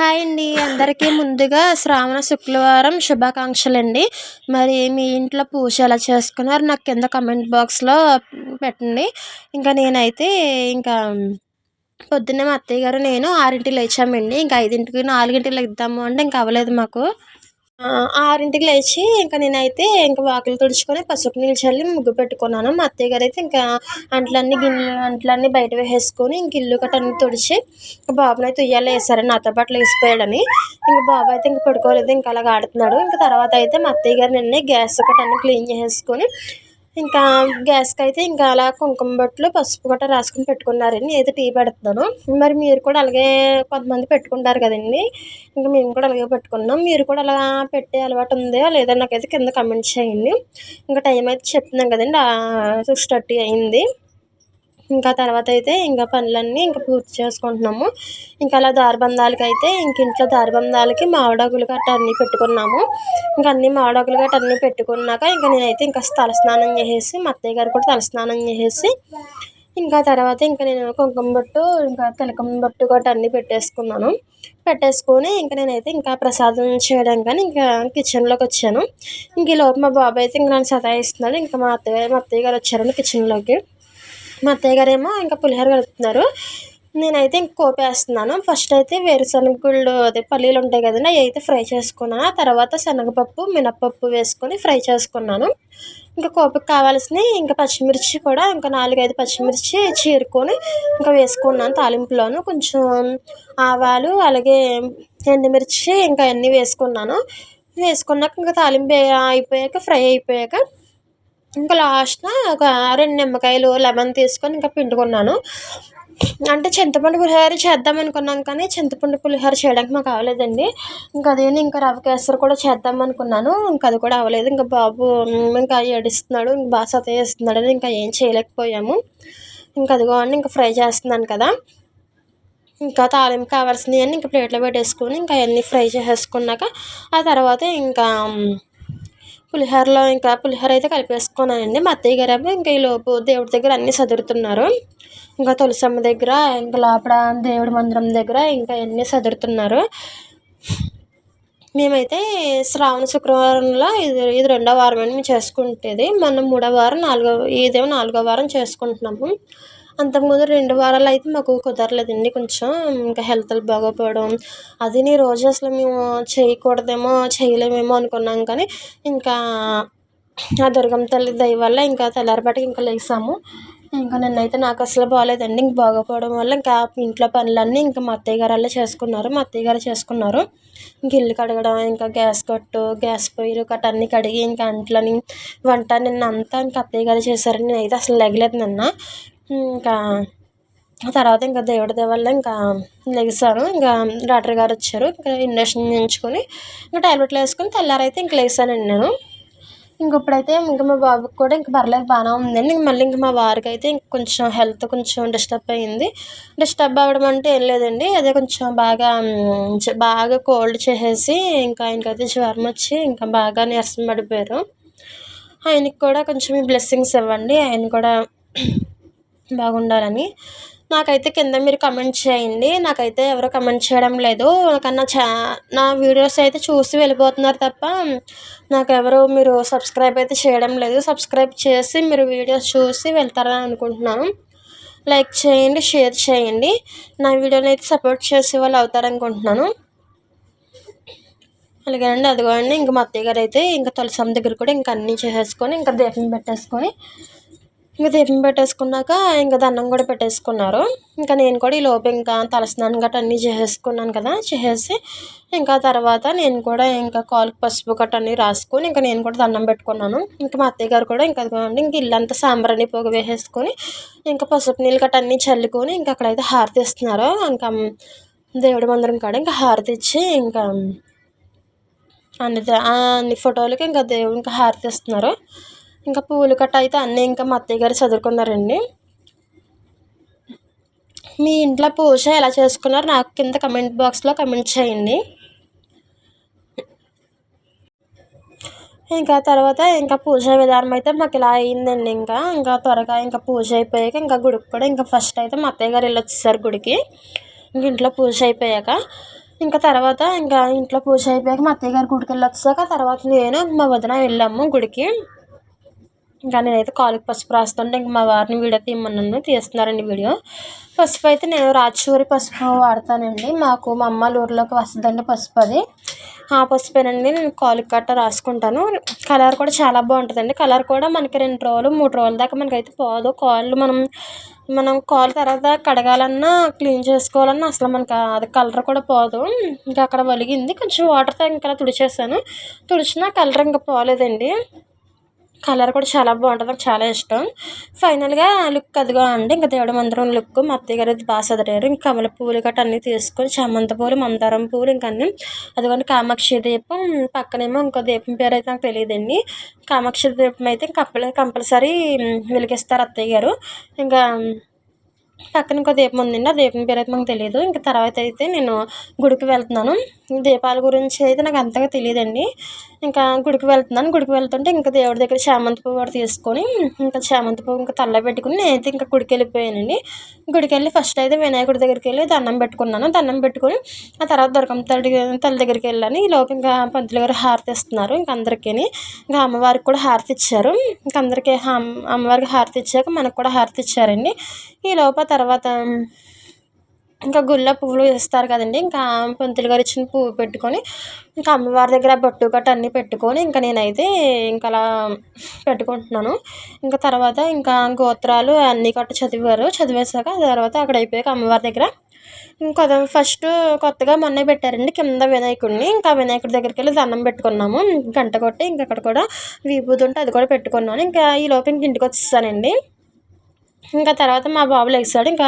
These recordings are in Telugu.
హాయ్ అండి. అందరికీ ముందుగా శ్రావణ శుక్రవారం శుభాకాంక్షలండి. మరి మీ ఇంట్లో పూజ ఎలా చేసుకున్నారు? నాకు కింద కమెంట్ బాక్స్లో పెట్టండి. ఇంకా నేనైతే ఇంకా పొద్దున్నే మా అత్తయ్య గారు నేను ఆరింటికి లేచామండి. ఇంకా ఐదింటికి నాలుగింటికి లేద్దాము అంటే ఇంకా అవ్వలేదు మాకు. ఆరింటికి లేచి ఇంకా నేనైతే ఇంకా వాకిలి తుడుచుకొని పసుపు నీళ్ళు చల్లి ముగ్గు పెట్టుకున్నాను. మా అత్తయ్య గారు అయితే ఇంకా అంట్లన్నీ గిన్నె అంట్లన్నీ బయట వేసేసుకొని ఇంక ఇల్లు గట్ట అన్ని తుడిచి బాబుని అయితే ఉయ్యాల వేసారని నాతో పాటు వేసిపోయాడని ఇంకా బాబు అయితే ఇంకా పడుకోలేదు ఇంకా అలాగ ఆడుతున్నాడు. ఇంకా తర్వాత అయితే మా అత్తయ్య గారు నిన్నే గ్యాస్ గట్ట అన్ని క్లీన్ చేసేసుకొని ఇంకా గ్యాస్కి అయితే ఇంకా అలా కుంకుమ బొట్లు పసుపు గట్రా రాసుకుని పెట్టుకున్నారండి. ఏదో టీ పెడుతున్నాను. మరి మీరు కూడా అలాగే కొంతమంది పెట్టుకుంటారు కదండి. ఇంకా మేము కూడా అలాగే పెట్టుకున్నాం. మీరు కూడా అలా పెట్టే అలవాటు ఉందా? లేదా నాకైతే కింద కమెంట్ చేయండి. ఇంకా టైం అయితే చెప్తున్నాం కదండి. సిక్స్ థర్టీ అయింది. ఇంకా తర్వాత అయితే ఇంకా పనులన్నీ ఇంకా పూర్తి చేసుకుంటున్నాము. ఇంకా అలా దారబంధాలకి అయితే ఇంక ఇంట్లో దారబంధాలకి మామిడాకులు గట్ట అన్నీ పెట్టుకున్నాము. ఇంకా అన్ని మామిడాకులు గట్ట అన్నీ పెట్టుకున్నాక ఇంకా నేనైతే ఇంకా తలస్నానం చేసేసి మా అత్తయ్య గారు కూడా తలస్నానం చేసేసి ఇంకా తర్వాత ఇంకా నేను కుంకుమ బొట్టు ఇంకా తిలకం బొట్టు కూడా అన్నీ పెట్టేసుకున్నాను. పెట్టేసుకొని ఇంకా నేనైతే ఇంకా ప్రసాదం చేయడం కానీ ఇంకా కిచెన్లోకి వచ్చాను. ఇంక ఈ లోపు మా బాబాయ్ అయితే ఇంకా నన్ను సతాయిస్తున్నాడు. ఇంకా మా అత్తయ్య మా అత్తయ్య గారు వచ్చారండి కిచెన్లోకి. మా అత్తయ్య గారేమో ఇంకా పులిహోర కలుపుతున్నారు. నేనైతే ఇంక కోపేస్తున్నాను. ఫస్ట్ అయితే వేరుశనగ గుళ్ళు అదే పల్లీలు ఉంటాయి కదండి అవి అయితే ఫ్రై చేసుకున్నాను. ఆ తర్వాత శనగపప్పు మినప్పప్పు వేసుకొని ఫ్రై చేసుకున్నాను. ఇంకా కోపకి కావాల్సినవి ఇంకా పచ్చిమిర్చి కూడా ఇంకా నాలుగైదు పచ్చిమిర్చి చీరుకొని ఇంకా వేసుకున్నాను తాలింపులోను. కొంచెం ఆవాలు అలాగే ఎండుమిర్చి ఇంకా అన్నీ వేసుకున్నాను. వేసుకున్నాక ఇంకా తాలింపు అయిపోయాక ఫ్రై అయిపోయాక ఇంకా లాస్ట్న ఒక రెండు నిమ్మకాయలు లెమన్ తీసుకొని ఇంకా పిండుకున్నాను. అంటే చింతపండు పులిహోర చేద్దాం అనుకున్నాం కానీ చింతపండు పులిహోర చేయడానికి మాకు అవ్వలేదండి. ఇంకా అదే ఇంకా రవ కేసరి కూడా చేద్దాం అనుకున్నాను. ఇంకా అది కూడా అవ్వలేదు. ఇంకా బాబు ఇంకా ఏడుస్తున్నాడు. ఇంకా బాగా సతాయిస్తున్నాడు అని ఇంకా ఏం చేయలేకపోయాము. ఇంకా అదిగో అండి ఇంకా ఫ్రై చేస్తున్నాను కదా. ఇంకా తాలింపు కావాల్సినవి అని ఇంకా ప్లేట్లో పెట్టేసుకొని ఇంకా అవన్నీ ఫ్రై చేసేసుకున్నాక ఆ తర్వాత ఇంకా పులిహోరలో ఇంకా పులిహోర అయితే కలిపేసుకున్నానండి. మా అత్తయ్య గారు ఇంకా ఈలోపు దేవుడి దగ్గర అన్నీ సదురుతున్నారు. ఇంకా తులసమ్మ దగ్గర ఇంకా లోపల దేవుడి మందిరం దగ్గర ఇంకా అన్నీ సదురుతున్నారు. మేమైతే శ్రావణ శుక్రవారంలో ఇది ఇది రెండో వారం అని మేము చేసుకుంటేది. మనం మూడో వారం నాలుగో ఇదేమో నాలుగో వారం చేసుకుంటున్నాము. అంతకుముందు రెండు వారాలు అయితే మాకు కుదరలేదండి కొంచెం. ఇంకా హెల్త్ బాగోపోవడం అది నీ రోజు అసలు మేము చేయకూడదేమో చేయలేమేమో అనుకున్నాం కానీ ఇంకా ఆ దుర్గమ్మ తల్లి దయ వల్ల ఇంకా తెల్లారిపాటికి ఇంకా లేసాము. ఇంకా నిన్నైతే నాకు అసలు బాగాలేదండి. ఇంక బాగోపోవడం వల్ల ఇంకా ఇంట్లో పనులన్నీ ఇంకా మా అత్తయ్య గారు అలా చేసుకున్నారు. మా అత్తయ్య గారు చేసుకున్నారు. ఇంక ఇల్లు కడగడం ఇంకా గ్యాస్ కట్టు గ్యాస్ పొయ్యిలు కట్ట అన్ని కడిగి ఇంకా అంట్లని వంట నిన్న అంతా ఇంకా అత్తయ్య గారు చేశారు. నేనైతే అసలు లెగలేదు నిన్న. ఇంకా తర్వాత ఇంకా దేవుడి దయ ఇంకా లెగిసాను ఇంకా డాక్టర్ గారు వచ్చారు. ఇంకా ఇంజక్షన్ చేయించుకొని ఇంకా టాబ్లెట్లు వేసుకొని తెల్లారైతే ఇంకా లేసానండి నేను ఇంక ఇప్పుడైతే ఇంకా మా బాబుకి కూడా ఇంకా పర్లేదు బాగానే ఉందండి. ఇంక మళ్ళీ ఇంక మా వారికి అయితే ఇంక కొంచెం హెల్త్ కొంచెం డిస్టర్బ్ అయ్యింది డిస్టర్బ్ అవ్వడం అంటే ఏం లేదండి. అదే కొంచెం బాగా బాగా కోల్డ్ చేసేసి ఇంకా ఆయనకైతే జ్వరం వచ్చి ఇంకా బాగా నీరసం పడిపోయారు. ఆయనకి కూడా కొంచెం బ్లెస్సింగ్స్ ఇవ్వండి. ఆయన కూడా బాగుండాలని. నాకైతే కింద మీరు కమెంట్ చేయండి. నాకైతే ఎవరు కమెంట్ చేయడం లేదు. కన్నా చా నా వీడియోస్ అయితే చూసి వెళ్ళిపోతున్నారు తప్ప నాకు ఎవరు మీరు సబ్స్క్రైబ్ అయితే చేయడం లేదు. సబ్స్క్రైబ్ చేసి మీరు వీడియోస్ చూసి వెళ్తారని అనుకుంటున్నాను. లైక్ చేయండి షేర్ చేయండి. నా వీడియోని అయితే సపోర్ట్ చేసే వాళ్ళు అవుతారనుకుంటున్నాను అలాగేనండి అదిగోండి ఇంకా మా అత్తయ్య గారు అయితే ఇంకా తులసమ్మ దగ్గర కూడా ఇంకా అన్నీ చేసేసుకొని ఇంకా దీపం పెట్టేసుకొని ఇంకా దీపం పెట్టేసుకున్నాక ఇంకా దండం కూడా పెట్టేసుకున్నారు. ఇంకా నేను కూడా ఈ లోపు ఇంకా తలస్నానం గట్రా అన్నీ చేసేసుకున్నాను కదా చేసేసి ఇంకా తర్వాత నేను కూడా ఇంకా కాలుకి పసుపు గట్రా అన్నీ రాసుకొని ఇంకా నేను కూడా దండం పెట్టుకున్నాను. ఇంకా మా అత్తయ్య గారు కూడా ఇంకా అదిగోండి ఇంక ఇల్లంతా సాంబ్రాణి పొగ వేసేసుకొని ఇంకా పసుపు నీళ్ళు గట్రా అన్నీ చల్లుకొని ఇంకా అక్కడైతే హారతి ఇస్తున్నారు. ఇంకా దేవుడి మందిరం కాడ ఇంకా హారతి ఇచ్చి ఇంకా అన్ని అన్ని ఫోటోలకి ఇంకా దేవునికి హారతి ఇస్తున్నారు. ఇంకా పూలు కట్ట అయితే అన్నీ ఇంకా మా అత్తయ్య గారు చదువుకున్నారండి. మీ ఇంట్లో పూజ ఎలా చేసుకున్నారు? నాకు కింద కమెంట్ బాక్స్లో కమెంట్ చేయండి. ఇంకా తర్వాత ఇంకా పూజ విధానం అయితే మాకు ఇలా అయిందండి ఇంకా. ఇంకా త్వరగా ఇంకా పూజ అయిపోయాక ఇంకా గుడికి కూడా ఇంకా ఫస్ట్ అయితే మా అత్తయ్య గారు వెళ్ళొచ్చేసారు గుడికి. ఇంక ఇంట్లో పూజ అయిపోయాక. ఇంకా తర్వాత ఇంకా ఇంట్లో పూజ అయిపోయాక మా అత్తయ్య గారు గుడికి వెళ్ళి వచ్చాక తర్వాత నేను మా వదిన వెళ్ళాము గుడికి. ఇంకా నేనైతే కాలుకి పసుపు రాస్తుంటే ఇంక మా వారిని వీడియో తీయమన్నాను తీస్తున్నారండి వీడియో. పసుపు అయితే నేను రాచూరి పసుపు వాడతానండి. మాకు మా అమ్మ ఊర్లోకి వస్తుందండి పసుపు అది. ఆ పసుపేనండి నేను కాలుకి కట్ట రాసుకుంటాను. కలర్ కూడా చాలా బాగుంటుందండి. కలర్ కూడా మనకి రెండు రోజులు మూడు రోజుల దాకా మనకైతే పోదు. కాళ్ళు మనం మనం కాలు తర్వాత కడగాలన్నా క్లీన్ చేసుకోవాలన్నా అసలు మనకి అది కలర్ కూడా పోదు. ఇంకా అక్కడ వలిగింది. కొంచెం వాటర్తో ఇంకా తుడిచేసాను. తుడిచినా కలర్ ఇంకా పోలేదండి. కలర్ కూడా చాలా బాగుంటుంది. నాకు చాలా ఇష్టం. ఫైనల్గా లుక్ అదిగో అండి. ఇంకా దేవుడి మందిరం లుక్ మా అత్తయ్య గారు బాగా చదివారు ఇంకా కమల పువ్వులు గట్రా అన్నీ తీసుకొని చామంత పువ్వులు మందారం పూలు ఇంకా అన్నీ అదిగోండి కామాక్షి దీపం. పక్కనేమో ఇంకో దీపం పేరు అయితే నాకు తెలియదండి. కామాక్షి దీపం అయితే కంపల్ కంపల్సరీ వెలిగిస్తారు అత్తయ్య గారు. ఇంకా పక్కన ఇంకో దీపం ఉందండి ఆ దీపం పేరు అయితే మాకు తెలియదు ఇంకా తర్వాత అయితే నేను గుడికి వెళ్తున్నాను. దీపాల గురించి అయితే నాకు అంతగా తెలియదండి. ఇంకా గుడికి వెళ్తున్నాను. గుడికి వెళ్తుంటే ఇంకా దేవుడి దగ్గర చామంతి పువ్వు కూడా తీసుకొని ఇంకా చామంతి పువ్వు ఇంకా తల్ల పెట్టుకుని నేనైతే ఇంకా గుడికి వెళ్ళిపోయానండి. గుడికి వెళ్ళి ఫస్ట్ అయితే వినాయకుడి దగ్గరికి వెళ్ళి దండం పెట్టుకున్నాను. దండం పెట్టుకొని ఆ తర్వాత దొరకమ్మ తల్లి తల్లి దగ్గరికి వెళ్ళాను. ఈ లోపు ఇంకా పంతులు గారు హారతి ఇస్తున్నారు. ఇంకా అందరికీ ఇంకా అమ్మవారికి కూడా హారతి ఇచ్చారు. ఇంకా అందరికీ అమ్మవారికి హారతి ఇచ్చాక మనకు కూడా హారతి ఇచ్చారండి. ఈ లోప తర్వాత ఇంకా గుళ్ళో పువ్వులు ఇస్తారు కదండి. ఇంకా పంతులు గారు ఇచ్చిన పువ్వు పెట్టుకొని ఇంకా అమ్మవారి దగ్గర బొట్టు గట్ట అన్నీ పెట్టుకొని ఇంకా నేనైతే ఇంకా అలా పెట్టుకుంటున్నాను. ఇంకా తర్వాత ఇంకా గోత్రాలు అన్నీ గట్ట చదివారు. చదివేశాక తర్వాత అక్కడ అయిపోయాక అమ్మవారి దగ్గర. ఇంకా ఫస్ట్ కొత్తగా మొన్నే పెట్టారండి కింద వినాయకుడిని. ఇంకా వినాయకుడి దగ్గరికి వెళ్ళి దండం పెట్టుకున్నాము. గంట కొట్టి ఇంకా అక్కడ కూడా విభూతి ఉంటే అది కూడా పెట్టుకున్నాను. ఇంకా ఈ లోపు ఇంక ఇంటికి వచ్చేసానండి. ఇంకా తర్వాత మా బాబు లేచాడు. ఇంకా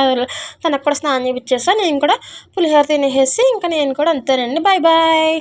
తనకు కూడా స్నానం చేయించేసా నేను కూడా పులిహోర తినేసి ఇంకా నేను కూడా అంతేనండి. Bye bye.